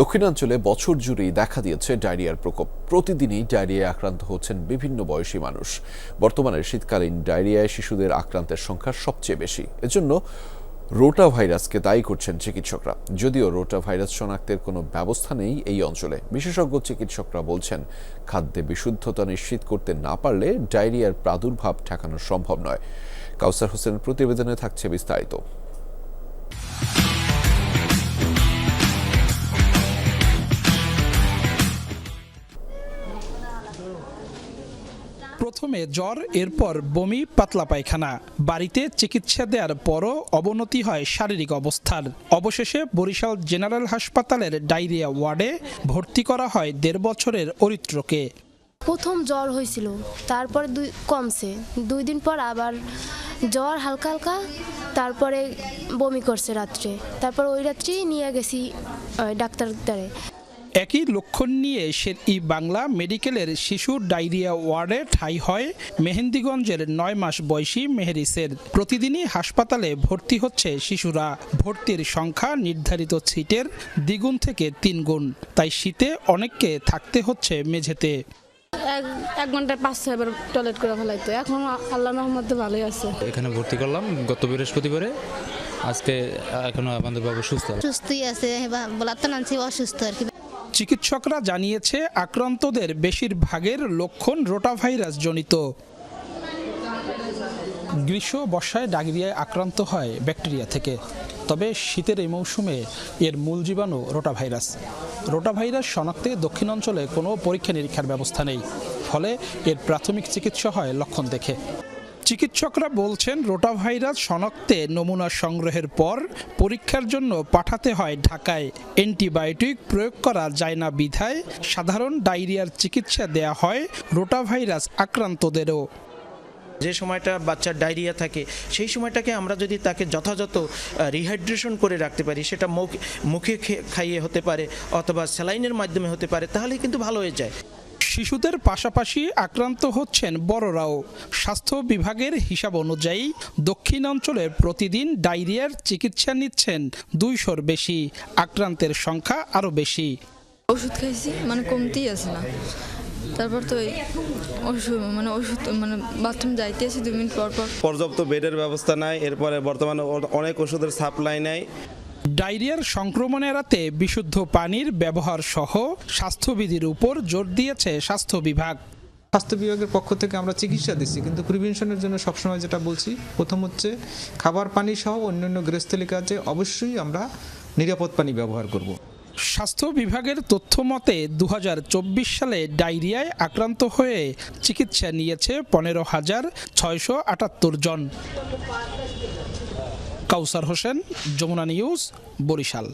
দক্ষিণাঞ্চলে বছর জুড়েই দেখা দিয়েছে ডায়রিয়ার প্রকোপ। প্রতিদিনই ডায়রিয়ায় আক্রান্ত হচ্ছেন বিভিন্ন বয়সী মানুষ। বর্তমানে শীতকালীন ডায়রিয়ায় শিশুদের আক্রান্তের সংখ্যা সবচেয়ে বেশি। এজন্য রোটা ভাইরাসকে দায়ী করছেন চিকিৎসকরা। যদিও রোটা ভাইরাস শনাক্তের কোনো ব্যবস্থা নেই এই অঞ্চলে। বিশেষজ্ঞ চিকিৎসকরা বলছেন, খাদ্যে বিশুদ্ধতা নিশ্চিত করতে না পারলে ডায়রিয়ার প্রাদুর্ভাব ঠেকানো সম্ভব নয়। কাউসার হোসেনের প্রতিবেদনে থাকছে বিস্তারিত। প্রথমে জ্বর, এরপর বমি, পাতলা পায়খানা। বাড়িতে চিকিৎসা দেওয়ার পরও অবনতি হয় শারীরিক অবস্থার। অবশেষে বরিশাল জেনারেল হাসপাতালের ডায়রিয়া ওয়ার্ডে ভর্তি করা হয় দেড় বছরের অরিত্রকে। প্রথম জ্বর হয়েছিল, তারপরে দুই কমছে। দুই দিন পর আবার জ্বর হালকা হালকা, তারপরে বমি করছে রাত্রে। তারপর ওই রাত্রেই নিয়ে গেছি ডাক্তার একই লক্ষণ নিয়ে শের ই বাংলা মেডিকেলের শিশু ডায়রিয়া ওয়ার্ডে ঠাই হয়। মেহেন্দিগঞ্জের নয় মাস বয়সী মেহেরিসের। প্রতিদিনই হাসপাতালে ভর্তি হচ্ছে শিশুরা। ভর্তির সংখ্যা নির্ধারিত সিটের দ্বিগুণ থেকে তিন গুণ তাই শীতে অনেককে থাকতে হচ্ছে মেঝেতে। এক এক ঘন্টায় পাঁচ ছয়বার টয়লেট করে ফেলাইতো। এখন আল্লাহ রহমতে ভালোই আছে। এখানে ভর্তি করলাম গত বৃহস্পতিবারে। আজকে এখনও আমাদের বাবু সুস্থ। সুস্থই আছে বলার তো নানছি অসুস্থ আর কি। চিকিৎসকরা জানিয়েছে, আক্রান্তদের বেশিরভাগের লক্ষণ রোটাভাইরাস জনিত গ্রীষ্ম বর্ষায় ডায়রিয়ায় আক্রান্ত হয় ব্যাকটেরিয়া থেকে। তবে শীতের এই মৌসুমে এর মূল জীবাণু রোটাভাইরাস। রোটাভাইরাস শনাক্তে দক্ষিণাঞ্চলে কোনো পরীক্ষা নিরীক্ষার ব্যবস্থা নেই। ফলে এর প্রাথমিক চিকিৎসা হয় লক্ষণ দেখে। চিকিৎসকরা বলছেন, রোটাভাইরাস শনাক্তে নমুনা সংগ্রহের পর পরীক্ষার জন্য পাঠাতে হয় ঢাকায়। অ্যান্টিবায়োটিক প্রয়োগ করা যায় না বিধায় সাধারণ ডায়রিয়ার চিকিৎসা দেয়া হয় রোটাভাইরাস আক্রান্তদেরও। যে সময়টা বাচ্চার ডায়রিয়া থাকে, সেই সময়টাকে আমরা যদি তাকে যথাযথ রিহাইড্রেশন করে রাখতে পারি, সেটা মুখ খাইয়ে হতে পারে অথবা স্যালাইনের মাধ্যমে হতে পারে তাহলে কিন্তু ভালো হয়ে যায়। শিশুদের পাশাপাশি আক্রান্ত হচ্ছেন বড়রাও। স্বাস্থ্য বিভাগের হিসাব অনুযায়ী দক্ষিণাঞ্চলে প্রতিদিন ডায়রিয়ার চিকিৎসা নিচ্ছেন দুইশোর বেশি। আক্রান্তের সংখ্যা আরও বেশি। ওষুধ খাইছি মানে কমতেই আছে না। তারপর তো ওষুধ মানে ওষুধ মানে বাথরুম যাইতে আসি দুই মিনিট পর পর পর্যাপ্ত বেডের ব্যবস্থা নাই এরপরে বর্তমানে অনেক ওষুধের সাপ্লাই নাই। ডায়রিয়ার সংক্রমণ এড়াতে বিশুদ্ধ পানির ব্যবহার সহ স্বাস্থ্যবিধির উপর জোর দিয়েছে স্বাস্থ্য বিভাগ। স্বাস্থ্য বিভাগের পক্ষ থেকে আমরা চিকিৎসা দিচ্ছি কিন্তু প্রিভেনশনের জন্য সবসময় যেটা বলছি প্রথম হচ্ছে খাবার পানি সহ অন্যান্য গৃহস্থলী কাজে অবশ্যই আমরা নিরাপদ পানি ব্যবহার করব। স্বাস্থ্য বিভাগের তথ্য মতে দু হাজার চব্বিশ সালে ডায়রিয়ায় আক্রান্ত হয়ে চিকিৎসা নিয়েছে পনেরো হাজার ছয়শো আটাত্তর জন। কাউসার হোসেন যমুনা নিউজ বরিশাল।